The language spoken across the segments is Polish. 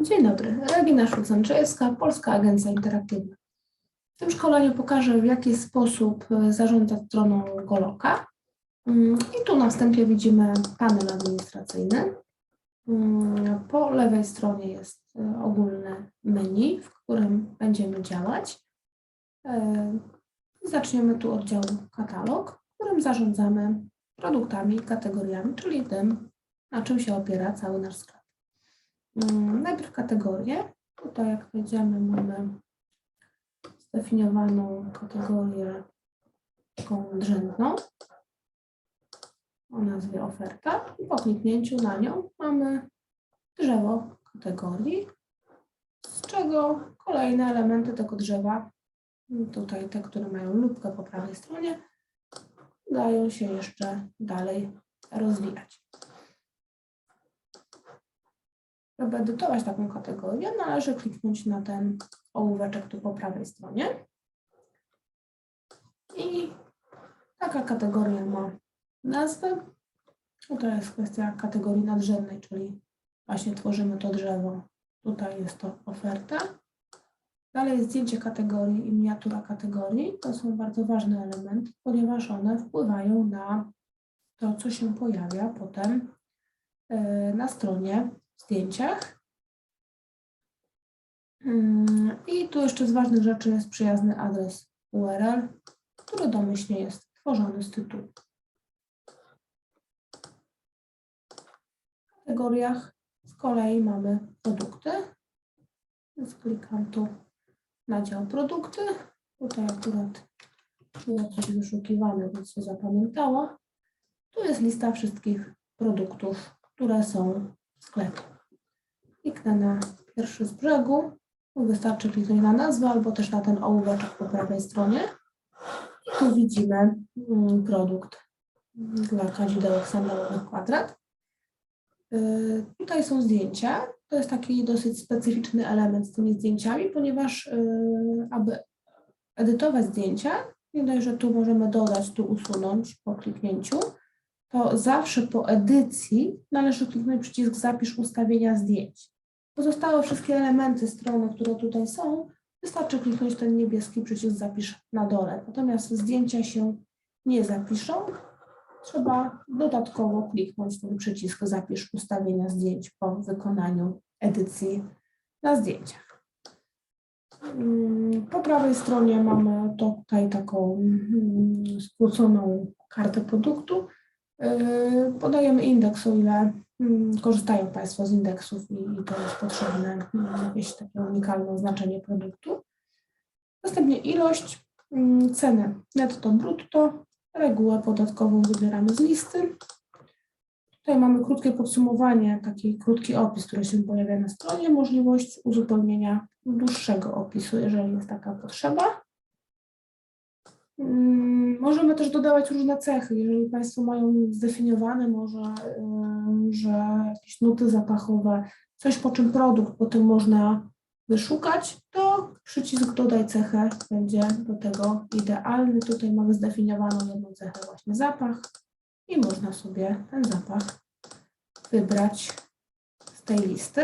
Dzień dobry, Regina Szulcenczewska, Polska Agencja Interaktywna. W tym szkoleniu pokażę, w jaki sposób e, zarządzać stroną Goloka. Mm, I tu na wstępie widzimy panel administracyjny. Mm, Po lewej stronie jest e, ogólne menu, w którym będziemy działać. E, Zaczniemy tu od działu katalog, w którym zarządzamy produktami kategoriami, czyli tym, na czym się opiera cały nasz sklep. Mm, Najpierw kategorie. Tutaj jak wejdziemy mamy zdefiniowaną kategorię taką nadrzędną o nazwie oferta i po kliknięciu na nią mamy drzewo kategorii, z czego kolejne elementy tego drzewa, tutaj te, które mają lubkę po prawej stronie, dają się jeszcze dalej rozwijać. Żeby edytować taką kategorię, należy kliknąć na ten ołóweczek tu po prawej stronie. I taka kategoria ma nazwę. To jest kwestia kategorii nadrzędnej, czyli właśnie tworzymy to drzewo. Tutaj jest to oferta. Dalej zdjęcie kategorii i miniatura kategorii. To są bardzo ważne elementy, ponieważ one wpływają na to, co się pojawia potem e, na stronie zdjęciach. Mm, I tu jeszcze z ważnych rzeczy jest przyjazny adres URL, który domyślnie jest tworzony z tytułu. W kategoriach z kolei mamy produkty. Więc klikam tu na dział produkty. Tutaj akurat było coś wyszukiwane, więc się zapamiętało. Tu jest lista wszystkich produktów, które są w sklepie. Kliknę na pierwszy z brzegu. Wystarczy kliknąć na nazwę albo też na ten ołóweczek po prawej stronie. I tu widzimy mm, produkt dla kadzidełek sandałowych kwadrat. Yy, Tutaj są zdjęcia. To jest taki dosyć specyficzny element z tymi zdjęciami, ponieważ yy, aby edytować zdjęcia, nie dość, że tu możemy dodać, tu usunąć po kliknięciu, to zawsze po edycji należy kliknąć przycisk Zapisz ustawienia zdjęć. Pozostałe wszystkie elementy strony, które tutaj są, wystarczy kliknąć ten niebieski przycisk Zapisz na dole. Natomiast zdjęcia się nie zapiszą. Trzeba dodatkowo kliknąć ten przycisk Zapisz ustawienia zdjęć po wykonaniu edycji na zdjęciach. Mm, Po prawej stronie mamy tutaj taką mm, skróconą kartę produktu. Yy, Podajemy indeks, o ile mm, korzystają Państwo z indeksów i to jest potrzebne, mm, jakieś takie unikalne oznaczenie produktu. Następnie ilość, mm, cenę netto, brutto, regułę podatkową wybieramy z listy. Tutaj mamy krótkie podsumowanie, taki krótki opis, który się pojawia na stronie, możliwość uzupełnienia dłuższego opisu, jeżeli jest taka potrzeba. Możemy też dodawać różne cechy. Jeżeli Państwo mają zdefiniowane może, że jakieś nuty zapachowe, coś po czym produkt potem można wyszukać, to przycisk dodaj cechę będzie do tego idealny. Tutaj mamy zdefiniowaną jedną cechę właśnie zapach i można sobie ten zapach wybrać z tej listy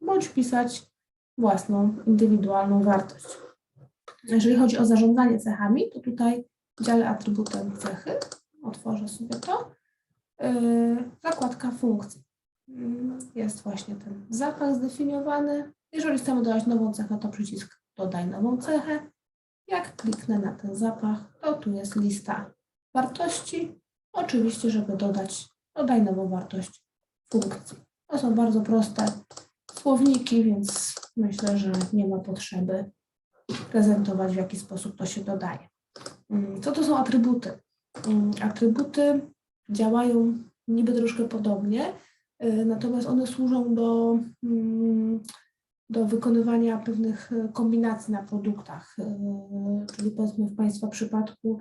bądź wpisać własną indywidualną wartość. Jeżeli chodzi o zarządzanie cechami, to tutaj w dziale atrybutem cechy, otworzę sobie to, yy, zakładka funkcji. Yy, Jest właśnie ten zapach zdefiniowany. Jeżeli chcemy dodać nową cechę, to przycisk dodaj nową cechę. Jak kliknę na ten zapach, to tu jest lista wartości. Oczywiście, żeby dodać, dodaj nową wartość funkcji. To są bardzo proste słowniki, więc myślę, że nie ma potrzeby prezentować, w jaki sposób to się dodaje. Mm, Co to są atrybuty? Mm, Atrybuty działają niby troszkę podobnie, y, natomiast one służą do, mm, do wykonywania pewnych y, kombinacji na produktach. Y, Czyli powiedzmy w Państwa przypadku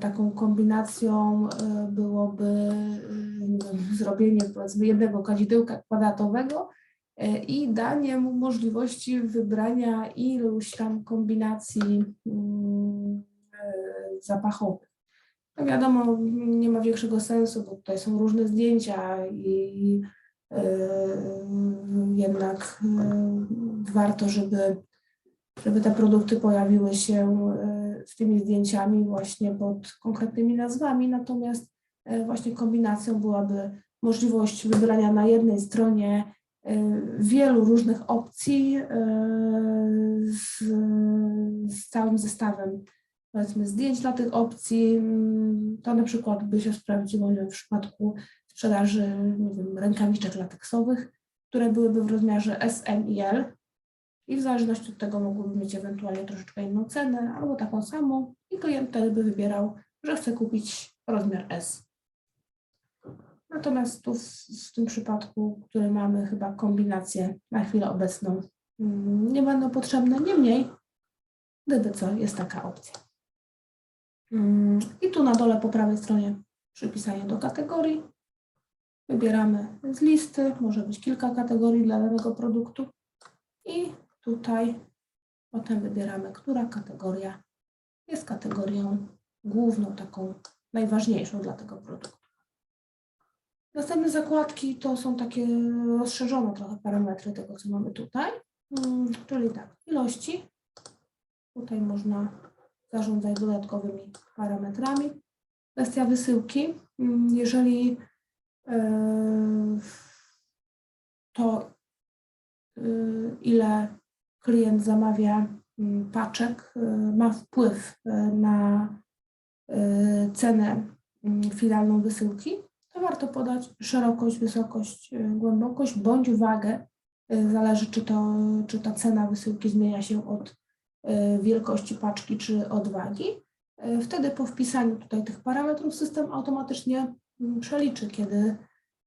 taką kombinacją byłoby zrobienie powiedzmy jednego kadzidełka kwadratowego i danie mu możliwości wybrania iluś tam kombinacji zapachowych. No wiadomo, nie ma większego sensu, bo tutaj są różne zdjęcia i e, jednak y, warto, żeby, żeby te produkty pojawiły się y, z tymi zdjęciami właśnie pod konkretnymi nazwami, natomiast y, właśnie kombinacją byłaby możliwość wybrania na jednej stronie y, wielu różnych opcji y, z, z całym zestawem powiedzmy zdjęć dla tych opcji. Mm, To na przykład by się sprawdziło w przypadku sprzedaży nie wiem, rękawiczek lateksowych, które byłyby w rozmiarze S, M i L. I w zależności od tego mogłyby mieć ewentualnie troszeczkę inną cenę albo taką samą i klient wtedy by wybierał, że chce kupić rozmiar S. Natomiast tu w, w tym przypadku, który mamy chyba kombinację na chwilę obecną, mm, nie będą potrzebne, niemniej, gdyby co, jest taka opcja. Mm, I tu na dole po prawej stronie przypisanie do kategorii. Wybieramy z listy, może być kilka kategorii dla danego produktu i tutaj potem wybieramy, która kategoria jest kategorią główną, taką najważniejszą dla tego produktu. Następne zakładki to są takie rozszerzone trochę parametry tego, co mamy tutaj, Mm, czyli tak, ilości. Tutaj można zarządzać dodatkowymi parametrami. Kwestia wysyłki. Mm, Jeżeli e, to y, ile klient zamawia mm, paczek, y, ma wpływ na cenę mm, finalną wysyłki, to warto podać szerokość, wysokość, głębokość bądź wagę. Zależy, czy, to, czy ta cena wysyłki zmienia się od wielkości paczki czy od wagi. Y, Wtedy po wpisaniu tutaj tych parametrów system automatycznie mm, przeliczy, kiedy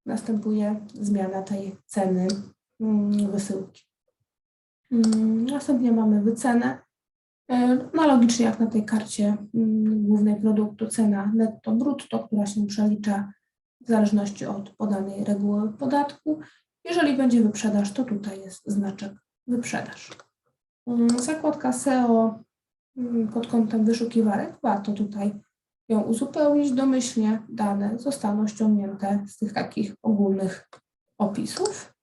następuje zmiana tej ceny mm, wysyłki. Mm, Następnie mamy wycenę. Analogicznie jak na tej karcie głównej produktu, cena netto brutto, która się przelicza w zależności od podanej reguły podatku. Jeżeli będzie wyprzedaż, to tutaj jest znaczek wyprzedaż. Mm, Zakładka SEO mm, pod kątem wyszukiwarek, warto tutaj ją uzupełnić. Domyślnie dane zostaną ściągnięte z tych takich ogólnych opisów.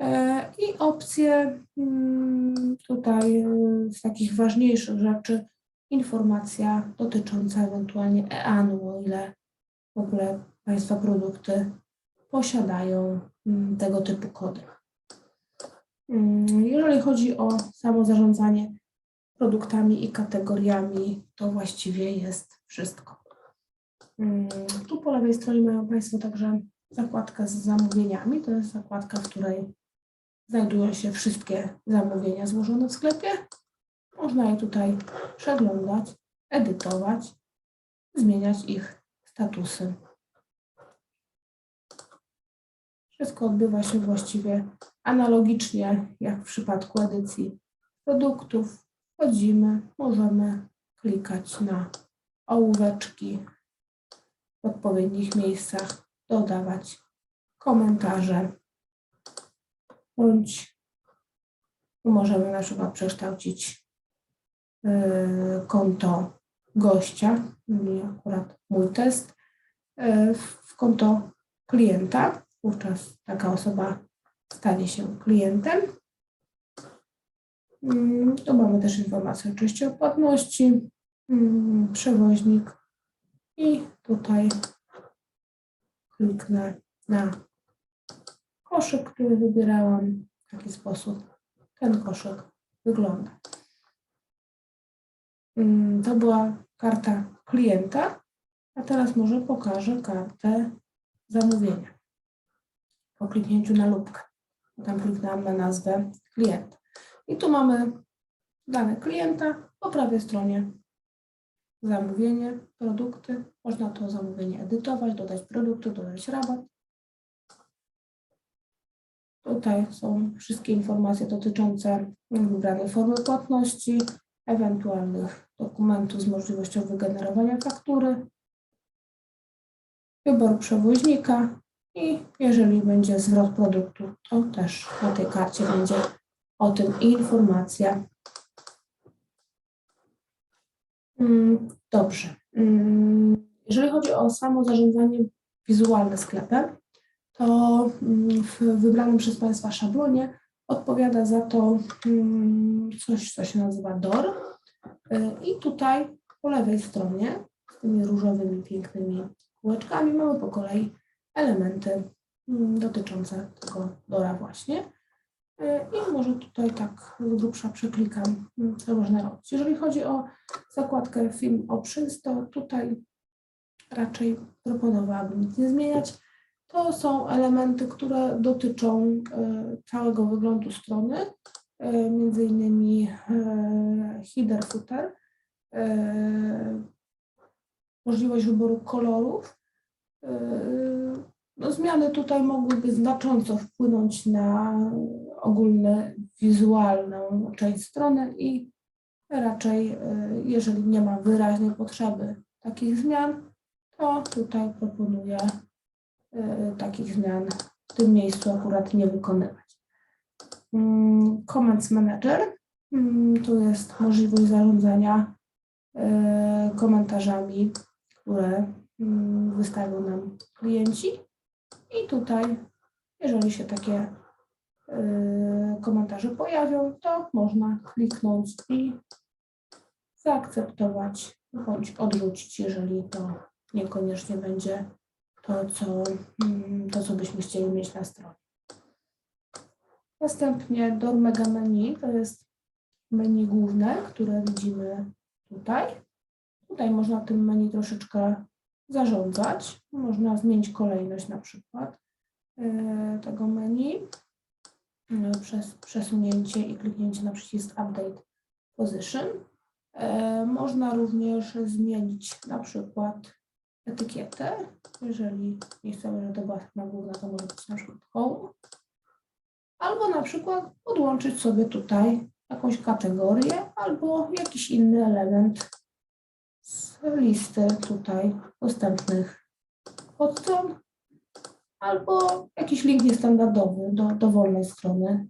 E, I opcje mm, tutaj e, z takich ważniejszych rzeczy, informacja dotycząca ewentualnie EAN-u, o ile w ogóle Państwa produkty posiadają tego typu kody. Mm, Jeżeli chodzi o samo zarządzanie produktami i kategoriami, to właściwie jest wszystko. Mm, Tu po lewej stronie mają Państwo także zakładkę z zamówieniami. To jest zakładka, w której znajdują się wszystkie zamówienia złożone w sklepie. Można je tutaj przeglądać, edytować, zmieniać ich statusy. Wszystko odbywa się właściwie analogicznie jak w przypadku edycji produktów. Wchodzimy, możemy klikać na ołóweczki w odpowiednich miejscach, dodawać komentarze, bądź możemy na przykład przekształcić y, konto gościa, akurat mój test, y, w konto klienta. Wówczas taka osoba stanie się klientem. Mm, Tu mamy też informację oczywiście o płatności, mm, przewoźnik i tutaj kliknę na koszyk, który wybierałam. W taki sposób ten koszyk wygląda. Mm, To była karta klienta, a teraz może pokażę kartę zamówienia. Po kliknięciu na lubkę. Tam kliknęłam na nazwę klienta. I tu mamy dane klienta, po prawej stronie zamówienie, produkty. Można to zamówienie edytować, dodać produkty, dodać rabat. Tutaj są wszystkie informacje dotyczące wybranej formy płatności, ewentualnych dokumentów z możliwością wygenerowania faktury, wybór przewoźnika i jeżeli będzie zwrot produktu, to też na tej karcie będzie o tym informacja. Mm, Dobrze. Mm, Jeżeli chodzi o samo zarządzanie wizualne sklepem, to mm, w wybranym przez Państwa szablonie odpowiada za to coś, co się nazywa DOR. Y, I tutaj po lewej stronie z tymi różowymi, pięknymi kółeczkami mamy po kolei elementy mm, dotyczące tego DORa właśnie. Y, I może tutaj tak z grubsza przeklikam, mm, można robić. Jeżeli chodzi o zakładkę Film Options, to tutaj raczej proponowałabym nic nie zmieniać. To są elementy, które dotyczą y, całego wyglądu strony, y, między innymi header, footer, możliwość wyboru kolorów. No, zmiany tutaj mogłyby znacząco wpłynąć na ogólną wizualną część strony i raczej, y, jeżeli nie ma wyraźnej potrzeby takich zmian, to tutaj proponuję y, takich zmian w tym miejscu akurat nie wykonywać. Mm, Comments Manager. Mm, Tu jest możliwość zarządzania y, komentarzami, które wystawią nam klienci. I tutaj, jeżeli się takie y, komentarze pojawią, to można kliknąć i zaakceptować bądź odrzucić, jeżeli to niekoniecznie będzie to, co, mm, to, co byśmy chcieli mieć na stronie. Następnie do Mega Menu, to jest menu główne, które widzimy tutaj. Tutaj można tym menu troszeczkę zarządzać. Można zmienić kolejność na przykład e, tego menu e, przez przesunięcie i kliknięcie na przycisk Update Position. E, Można również zmienić na przykład etykietę. Jeżeli nie chcemy, żeby to była strona główna, to może być na przykład Home. Albo na przykład podłączyć sobie tutaj jakąś kategorię albo jakiś inny element z listy tutaj dostępnych podstron albo jakiś link niestandardowy do dowolnej strony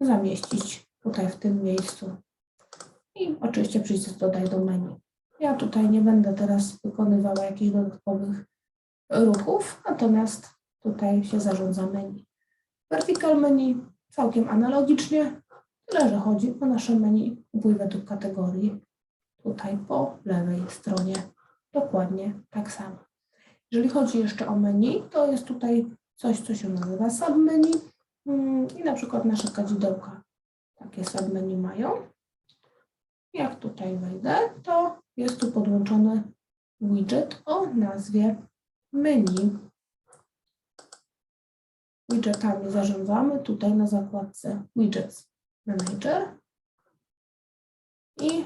zamieścić tutaj w tym miejscu. I oczywiście przycisk dodaj do menu. Ja tutaj nie będę teraz wykonywała jakichś dodatkowych ruchów, natomiast tutaj się zarządza menu. Vertical menu całkiem analogicznie, tyle że chodzi o nasze menu upływ według kategorii tutaj po lewej stronie. Dokładnie tak samo. Jeżeli chodzi jeszcze o menu, to jest tutaj coś, co się nazywa submenu mm, i na przykład nasze kadzidełka takie submenu mają. Jak tutaj wejdę, to jest tu podłączony widget o nazwie menu. Widgetami zarządzamy tutaj na zakładce Widgets Manager i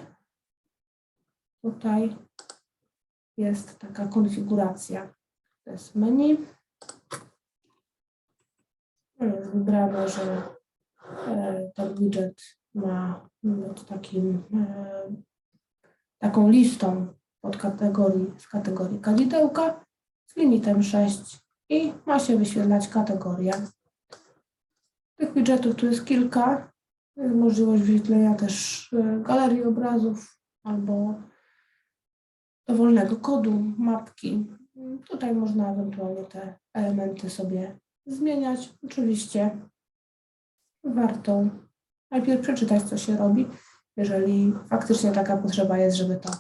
tutaj jest taka konfiguracja. To jest menu. Jest wybrane, że e, ten widget ma być takim, e, taką listą pod kategorii, z kategorii kadzidełka z limitem 6 i ma się wyświetlać kategoria. Tych widgetów tu jest kilka. E, Możliwość wyświetlenia też e, galerii obrazów albo dowolnego kodu, mapki. Tutaj można ewentualnie te elementy sobie zmieniać. Oczywiście warto najpierw przeczytać, co się robi, jeżeli faktycznie taka potrzeba jest, żeby to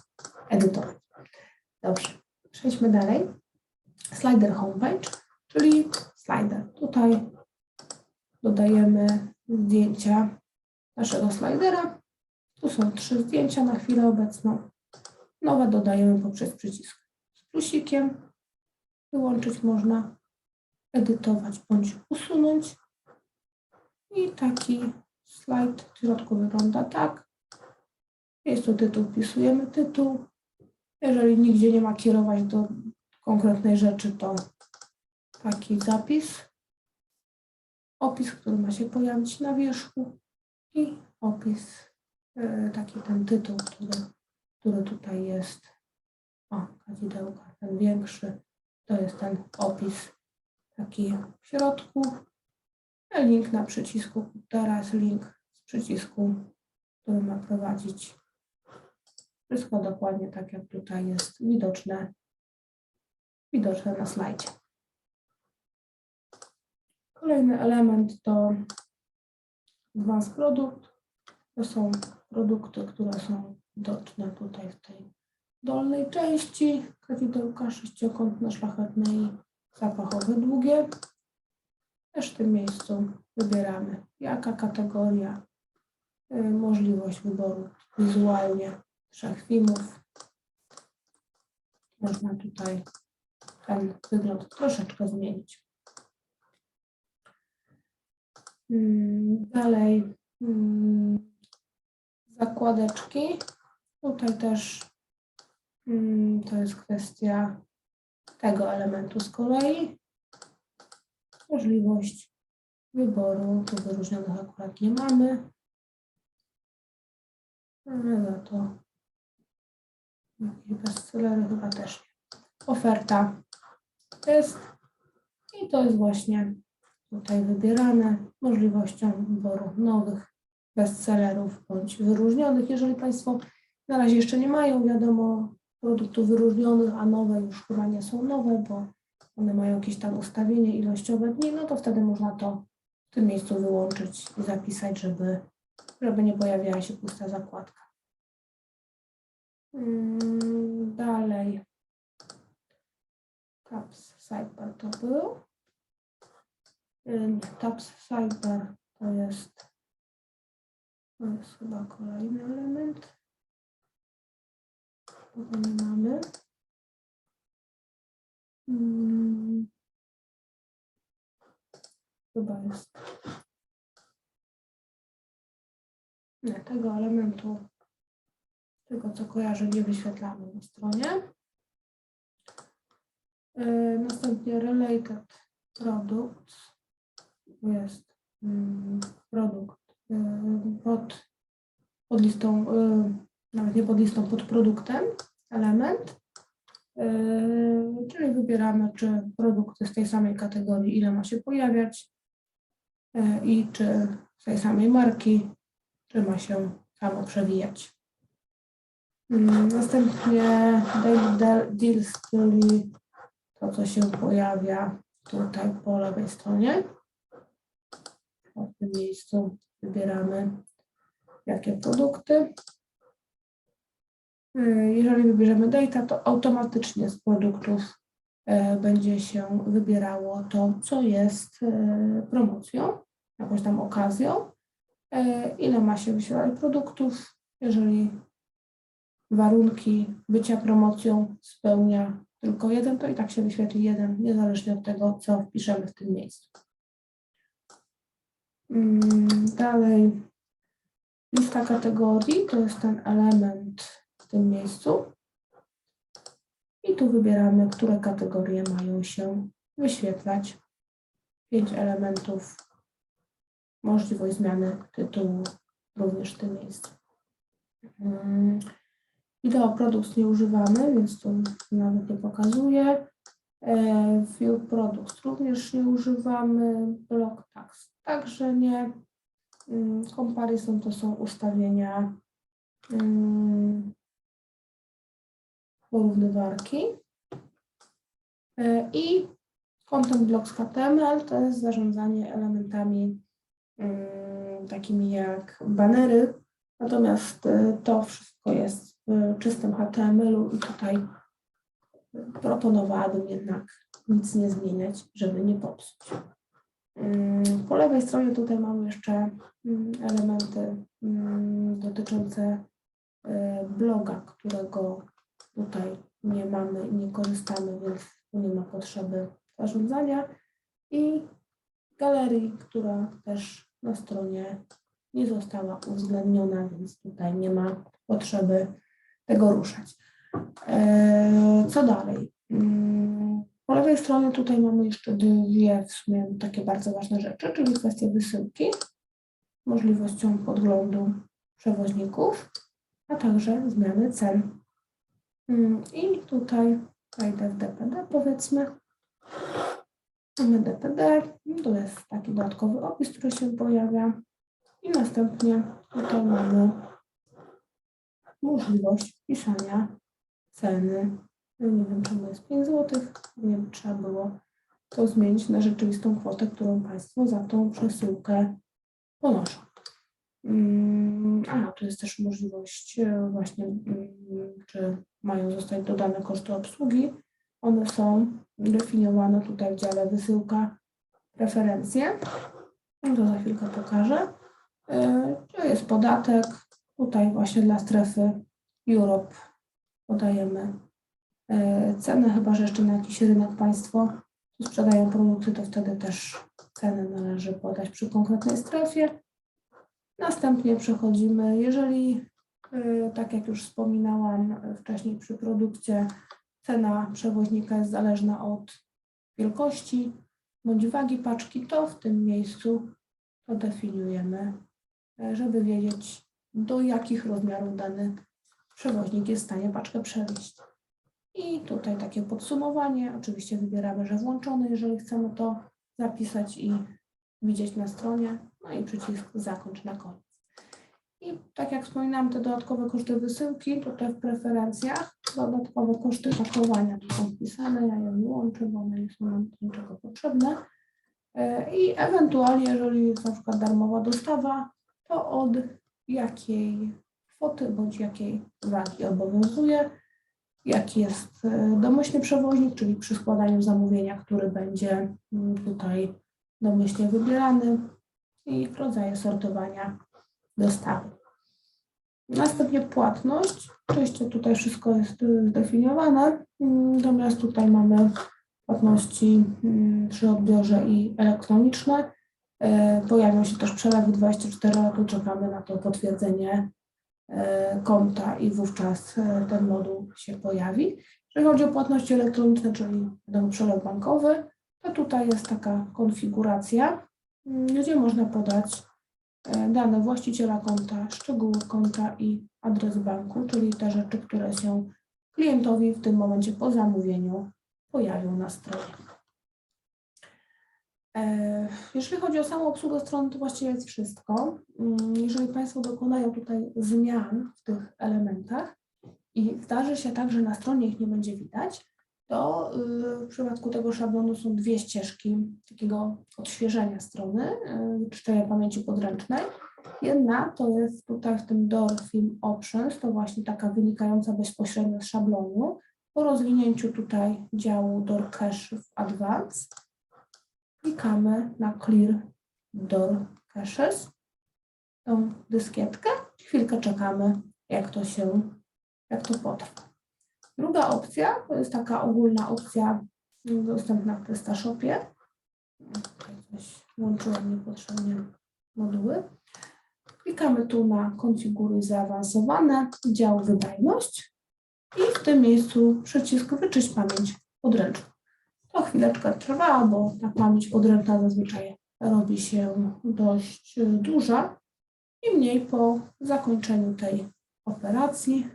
edytować. Dobrze, przejdźmy dalej. Slider homepage, czyli slider. Tutaj dodajemy zdjęcia naszego slidera. Tu są trzy zdjęcia na chwilę obecną. Nowe dodajemy poprzez przycisk z plusikiem. Wyłączyć można, edytować bądź usunąć. I taki slajd w środku wygląda tak. Jest tu tytuł, wpisujemy tytuł. Jeżeli nigdzie nie ma kierować do konkretnej rzeczy, to taki zapis. Opis, który ma się pojawić na wierzchu i opis, e, taki ten tytuł, który który tutaj jest. O, kadzidełka, ten większy. To jest ten opis taki w środku. Link na przycisku. Teraz link z przycisku, który ma prowadzić. Wszystko dokładnie tak, jak tutaj jest widoczne, widoczne na slajdzie. Kolejny element to Advanced Product. To są produkty, które są widoczne tutaj w tej dolnej części. Kawidełka sześciokątne, szlachetne i zapachowe, długie. Też w tym miejscu wybieramy jaka kategoria, y, możliwość wyboru wizualnie trzech filmów. Można tutaj ten wygląd troszeczkę zmienić. Mm, Dalej mm, zakładeczki. Tutaj też mm, to jest kwestia tego elementu z kolei. Możliwość wyboru, tu wyróżnionych akurat nie mamy. Ale za to jakieś bestsellery chyba też nie. Oferta jest i to jest właśnie tutaj wybierane możliwością wyboru nowych bestsellerów bądź wyróżnionych. Jeżeli Państwo na razie jeszcze nie mają, wiadomo, produktów wyróżnionych, a nowe już chyba nie są nowe, bo one mają jakieś tam ustawienie ilościowe dni, no to wtedy można to w tym miejscu wyłączyć i zapisać, żeby, żeby nie pojawiała się pusta zakładka. Mm, Dalej. Tabs Sidebar to był. Y, Tabs Sidebar to jest, to jest chyba kolejny element. Nie mamy. Mm. Chyba jest. Nie, tego elementu, tego co kojarzę, nie wyświetlamy na stronie. Yy, Następnie related product. Jest mm, produkt yy, pod, pod listą, yy, nawet nie pod listą, pod produktem, element. Yy, Czyli wybieramy, czy produkty z tej samej kategorii, ile ma się pojawiać yy, i czy z tej samej marki, czy ma się samo przewijać. Mm, Następnie deals, czyli to, co się pojawia tutaj po lewej stronie. W tym miejscu wybieramy, jakie produkty. Y, Jeżeli wybierzemy data, to automatycznie z produktów e, będzie się wybierało to, co jest e, promocją, jakąś tam okazją, ile ma się wyświetlać produktów, jeżeli warunki bycia promocją spełnia tylko jeden, to i tak się wyświetli jeden, niezależnie od tego, co wpiszemy w tym miejscu. Mm, Dalej, lista kategorii to jest ten element w tym miejscu. I tu wybieramy, które kategorie mają się wyświetlać. Pięć elementów. Możliwość zmiany tytułu również w tym miejscu. Mm, Wideo produkt nie używamy, więc tu nawet nie pokazuję. E, View produkt również nie używamy. Block tax także nie. Mm, Comparison to są ustawienia mm, porównywarki. E, I Content Blocks HTML to jest zarządzanie elementami mm, takimi jak banery, natomiast e, to wszystko jest w czystym HTML-u i tutaj proponowałabym jednak nic nie zmieniać, żeby nie popsuć. Mm, Po lewej stronie tutaj mamy jeszcze mm, elementy dotyczące e, bloga, którego tutaj nie mamy nie korzystamy, więc nie ma potrzeby zarządzania i galerii, która też na stronie nie została uwzględniona, więc tutaj nie ma potrzeby tego ruszać. E, Co dalej? Mm, Po lewej stronie tutaj mamy jeszcze dwie w sumie takie bardzo ważne rzeczy, czyli kwestia wysyłki, możliwością podglądu przewoźników, a także zmiany cen. Mm, I tutaj wejdę w DPD powiedzmy. Mamy DPD, to jest taki dodatkowy opis, który się pojawia. I następnie tutaj mamy możliwość wpisania ceny. Nie wiem, czemu jest 5 zł. Nie wiem, trzeba było to zmienić na rzeczywistą kwotę, którą Państwo za tą przesyłkę ponoszą. Mm, A, tu jest też możliwość e, właśnie, mm, czy mają zostać dodane koszty obsługi. One są definiowane tutaj w dziale wysyłka preferencje. No To za chwilkę pokażę. E, To jest podatek. Tutaj właśnie dla strefy Europe podajemy e, cenę, chyba że jeszcze na jakiś rynek Państwo sprzedają produkty, to wtedy też cenę należy podać przy konkretnej strefie. Następnie przechodzimy, jeżeli, y, tak jak już wspominałam wcześniej przy produkcie, cena przewoźnika jest zależna od wielkości bądź wagi paczki, to w tym miejscu to definiujemy, y, żeby wiedzieć, do jakich rozmiarów dany przewoźnik jest w stanie paczkę przewieźć. I tutaj takie podsumowanie. Oczywiście wybieramy, że włączony, jeżeli chcemy to zapisać i widzieć na stronie. No i przycisk zakończ na koniec. I tak jak wspominałam, te dodatkowe koszty wysyłki, tutaj w preferencjach, dodatkowe koszty pakowania tu są wpisane, ja je wyłączę, bo one nie są nam niczego potrzebne. E, I ewentualnie, jeżeli jest na przykład darmowa dostawa, to od jakiej kwoty bądź jakiej wagi obowiązuje jaki jest e, domyślny przewoźnik, czyli przy składaniu zamówienia, który będzie mm, tutaj domyślnie wybierany i rodzaje sortowania dostawy. Następnie płatność. Oczywiście tutaj wszystko jest y, zdefiniowane, mm, natomiast tutaj mamy płatności mm, przy odbiorze i elektroniczne. E, Pojawią się też przelewy 24 lata, czekamy na to potwierdzenie e, konta i wówczas e, ten moduł się pojawi. Jeżeli chodzi o płatności elektroniczne, czyli przelew bankowy, to tutaj jest taka konfiguracja, mm, gdzie można podać e, dane właściciela konta, szczegóły konta i adres banku, czyli te rzeczy, które się klientowi w tym momencie po zamówieniu pojawią na stronie. E, Jeżeli chodzi o samą obsługę strony, to właściwie jest wszystko. Mm, Jeżeli Państwo dokonają tutaj zmian w tych elementach i zdarzy się tak, że na stronie ich nie będzie widać, to y, w przypadku tego szablonu są dwie ścieżki takiego odświeżenia strony, y, czyszczenia pamięci podręcznej. Jedna to jest tutaj w tym Door Film Options, to właśnie taka wynikająca bezpośrednio z szablonu. Po rozwinięciu tutaj działu Door Cache w Advanced klikamy na Clear Door Caches, tą dyskietkę. Chwilkę czekamy, jak to się, jak to potrwa. Druga opcja to jest taka ogólna opcja dostępna w PrestaShopie. Włączyłam niepotrzebnie moduły. Klikamy tu na konfiguruj zaawansowane, dział wydajność i w tym miejscu przycisk wyczyść pamięć podręczną. To chwileczkę trwa, bo ta pamięć podręczna zazwyczaj robi się dość duża. Niemniej po zakończeniu tej operacji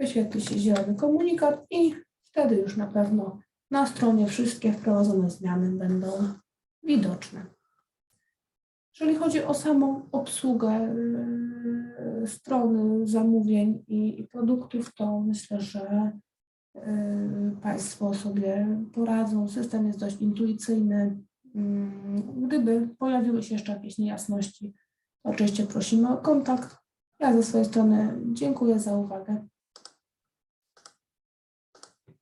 wyświetli się zielony komunikat i wtedy już na pewno na stronie wszystkie wprowadzone zmiany będą widoczne. Jeżeli chodzi o samą obsługę y, strony zamówień i, produktów, to myślę, że y, Państwo sobie poradzą. System jest dość intuicyjny. Mm, Gdyby pojawiły się jeszcze jakieś niejasności, oczywiście prosimy o kontakt. Ja ze swojej strony dziękuję za uwagę.